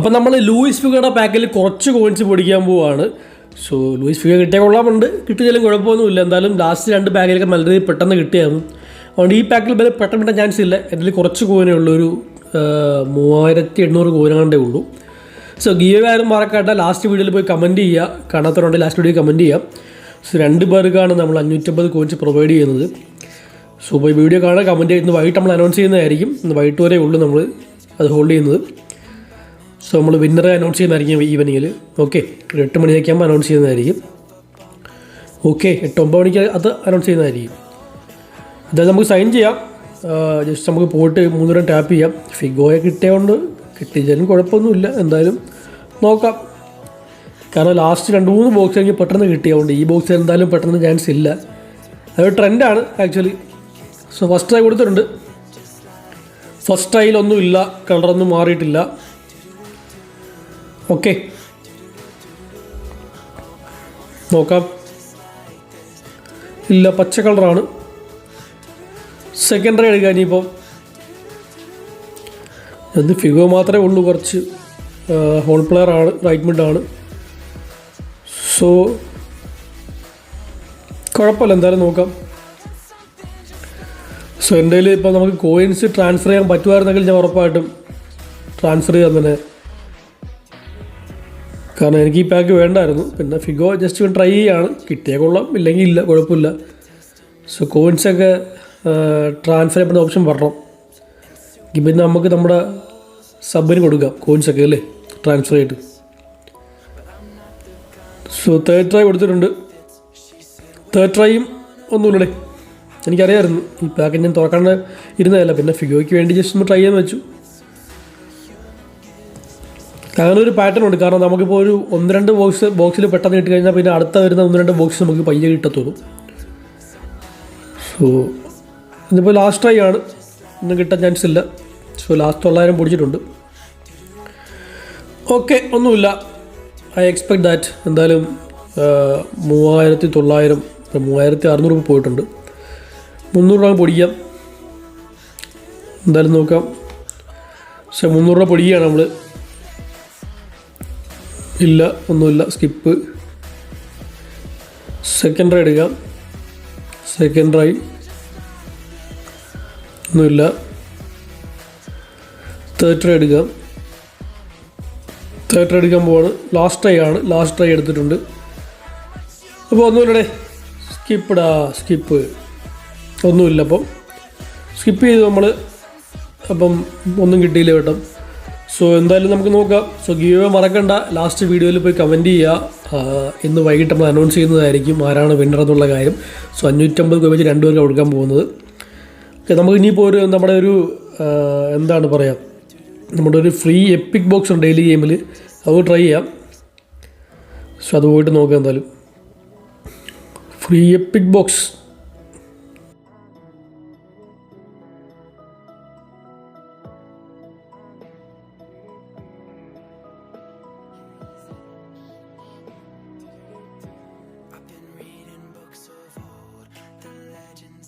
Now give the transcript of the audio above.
അപ്പം നമ്മൾ ലൂയിസ് ഫിഗയുടെ പാക്കിൽ കുറച്ച് കോയിൻസ് പൊടിക്കാൻ പോവുകയാണ് സോ ലൂയിസ് ഫിഗ കിട്ടിയ കൊള്ളാമുണ്ട്. കിട്ടിയാലും കുഴപ്പമൊന്നുമില്ല. എന്തായാലും ലാസ്റ്റ് രണ്ട് പാക്കിലൊക്കെ നല്ല രീതിയിൽ പെട്ടെന്ന് കിട്ടിയായിരുന്നു. അതുകൊണ്ട് ഈ പാക്കിൽ വില പെട്ടെന്ന് കിട്ടാൻ ചാൻസ് ഇല്ല. എന്റെ കുറച്ച് കോയിനേ ഉള്ളൂ. ഒരു മൂവായിരത്തി എണ്ണൂറ് കോയിനാണ്ടേ ഉള്ളൂ. സോ ഗിയോ ആരും മറക്കാട്ട ലാസ്റ്റ് വീഡിയോയിൽ പോയി കമന്റ് ചെയ്യുക കാണാത്തവരുണ്ടെങ്കിൽ ലാസ്റ്റ് വീഡിയോ കമന്റ് ചെയ്യാം. സോ രണ്ട് പേർക്കാണ് നമ്മൾ അഞ്ഞൂറ്റമ്പത് കോയിൻസ് പ്രൊവൈഡ് ചെയ്യുന്നത്. സോ പോയി വീഡിയോ കാണാൻ കമന്റ് ചെയ്യുന്നത് വൈകിട്ട് നമ്മൾ അനൗൺസ് ചെയ്യുന്നതായിരിക്കും. ഇന്ന് വൈകിട്ട് വരെ ഉള്ളൂ നമ്മൾ അത് ഹോൾഡ് ചെയ്യുന്നത്. സോ നമ്മൾ വിന്നറെ അനൗൺസ് ചെയ്യുന്നതായിരിക്കും ഈവനിങ്ങിൽ ഓക്കെ ഒരു എട്ട് മണിയൊക്കെ ആകുമ്പോൾ അനൗൺസ് ചെയ്യുന്നതായിരിക്കും. ഓക്കെ എട്ട് ഒമ്പത് മണിക്ക് അത് അനൗൺസ് ചെയ്യുന്നതായിരിക്കും. അതായത് നമുക്ക് സൈൻ ചെയ്യാം. ജസ്റ്റ് നമുക്ക് പോയിട്ട് മൂന്നുപേരും ടാപ്പ് ചെയ്യാം. ഫിഗോയെ കിട്ടിയതുകൊണ്ട് കിട്ടിയാലും കുഴപ്പമൊന്നുമില്ല. എന്തായാലും നോക്കാം. കാരണം ലാസ്റ്റ് രണ്ട് മൂന്ന് ബോക്സ് എനിക്ക് പെട്ടെന്ന് കിട്ടിയതുകൊണ്ട് ഈ ബോക്സ് എന്തായാലും പെട്ടെന്ന് ചാൻസ് ഇല്ല. അതൊരു ട്രെൻഡാണ് ആക്ച്വലി സോ ഫസ്റ്റ് ട്രൈ കൊടുത്തിട്ടുണ്ട്. ഫസ്റ്റ് ട്രൈയിലൊന്നും ഇല്ല കളറൊന്നും മാറിയിട്ടില്ല. ഓക്കെ നോക്കാം. ഇല്ല പച്ച കളറാണ്. സെക്കൻഡറി എടുക്കുക ഇനിയിപ്പോൾ എന്ത് ഫിഗോ മാത്രമേ ഉള്ളൂ കുറച്ച് ഹോൾ പ്ലെയർ ആണ് റൈറ്റ് മിഡ് ആണ്. സോ കുഴപ്പമില്ല എന്തായാലും നോക്കാം. സോ എന്റെ കയ്യിൽ ഇപ്പോൾ നമുക്ക് കോയിൻസ് ട്രാൻസ്ഫർ ചെയ്യാൻ പറ്റുമായിരുന്നെങ്കിൽ ഞാൻ ഉറപ്പായിട്ടും ട്രാൻസ്ഫർ ചെയ്യാൻ തന്നെ. കാരണം എനിക്ക് ഈ പാക്ക് വേണ്ടായിരുന്നു. പിന്നെ ഫിഗോ ജസ്റ്റ് ട്രൈ ചെയ്യാണ്. കിട്ടിയ കൊള്ളാം ഇല്ലെങ്കിൽ ഇല്ല കുഴപ്പമില്ല. സോ കോയിൻസൊക്കെ ട്രാൻസ്ഫർ ചെയ്യപ്പെടുന്ന ഓപ്ഷൻ വരണം. പിന്നെ നമുക്ക് നമ്മുടെ സബിന് കൊടുക്കാം കോയിൻസൊക്കെ അല്ലേ? ട്രാൻസ്ഫർ ചെയ്തിട്ട് സോ തേർഡ് ട്രൈ കൊടുത്തിട്ടുണ്ട്. തേർഡ് ട്രൈയും ഒന്നുമില്ലടേ. എനിക്കറിയാമായിരുന്നു ഈ പാക്ക് ഞാൻ തുറക്കാണ്ട് ഇരുന്നതല്ല. പിന്നെ ഫിഗോയ്ക്ക് വേണ്ടി ജസ്റ്റ് ഒന്ന് ട്രൈ ചെയ്യാൻ വെച്ചു. അങ്ങനെ ഒരു പാറ്റേൺ ഉണ്ട്. കാരണം നമുക്കിപ്പോൾ ഒരു ഒന്ന് രണ്ട് ബോക്സ് ബോക്സിൽ പെട്ടെന്ന് കിട്ടി കഴിഞ്ഞാൽ പിന്നെ അടുത്ത വരുന്ന ഒന്ന് രണ്ട് ബോക്സ് നമുക്ക് പയ്യെ കിട്ടത്തുള്ളൂ. സോ ഇതിപ്പോൾ ലാസ്റ്റ് ട്രൈ ആണ്. ഒന്നും കിട്ടാൻ ചാൻസ് ഇല്ല. സോ ലാസ്റ്റ് തൊള്ളായിരം പൊടിച്ചിട്ടുണ്ട്. ഓക്കെ ഒന്നുമില്ല. ഐ എക്സ്പെക്ട് ദാറ്റ് എന്തായാലും മൂവായിരത്തി തൊള്ളായിരം മൂവായിരത്തി അറുന്നൂറ് രൂപ പോയിട്ടുണ്ട്. മുന്നൂറ് രൂപ പൊടിക്കാം. എന്തായാലും നോക്കാം. പക്ഷെ മുന്നൂറ് രൂപ പൊടിക്കുകയാണ് നമ്മൾ ഇല്ല ഒന്നുമില്ല സ്കിപ്പ്. സെക്കൻഡ് റൈ എടുക്കാം. സെക്കൻഡ് റൈ ഒന്നുമില്ല. തേർഡ് ട്രൈ എടുക്കാം. തേർഡ് ട്രൈ എടുക്കാൻ പോവാണ്. ലാസ്റ്റ് ട്രൈ ആണ്. ലാസ്റ്റ് ട്രൈ എടുത്തിട്ടുണ്ട്. അപ്പോൾ ഒന്നുമില്ലടേ. സ്കിപ്പിടാ സ്കിപ്പ് ഒന്നുമില്ല അപ്പം. സ്കിപ്പ് ചെയ്ത് നമ്മൾ അപ്പം ഒന്നും കിട്ടിയില്ല കേട്ടോ. സോ എന്തായാലും നമുക്ക് നോക്കാം. സോ ഗീവ് മറക്കണ്ട. ലാസ്റ്റ് വീഡിയോയിൽ പോയി കമന്റ് ചെയ്യുക ഇന്ന് വൈകിട്ട് നമ്മൾ അനൗൺസ് ചെയ്യുന്നതായിരിക്കും ആരാണ് വിന്നർ എന്നുള്ള കാര്യം. സോ അഞ്ഞൂറ്റമ്പത് രൂപ വെച്ച് രണ്ടുപേർക്ക് കൊടുക്കാൻ പോകുന്നത്. ഓക്കെ നമുക്ക് ഇനിയിപ്പോൾ ഒരു നമ്മുടെ ഒരു എന്താണ് പറയുക നമ്മുടെ ഒരു ഫ്രീ എപ്പിക് ബോക്സ് ഉണ്ട് ഡെയിലി ഗെയിമിൽ അത് ട്രൈ ചെയ്യാം. സോ അത് പോയിട്ട് നോക്കാം എന്തായാലും. Free epic box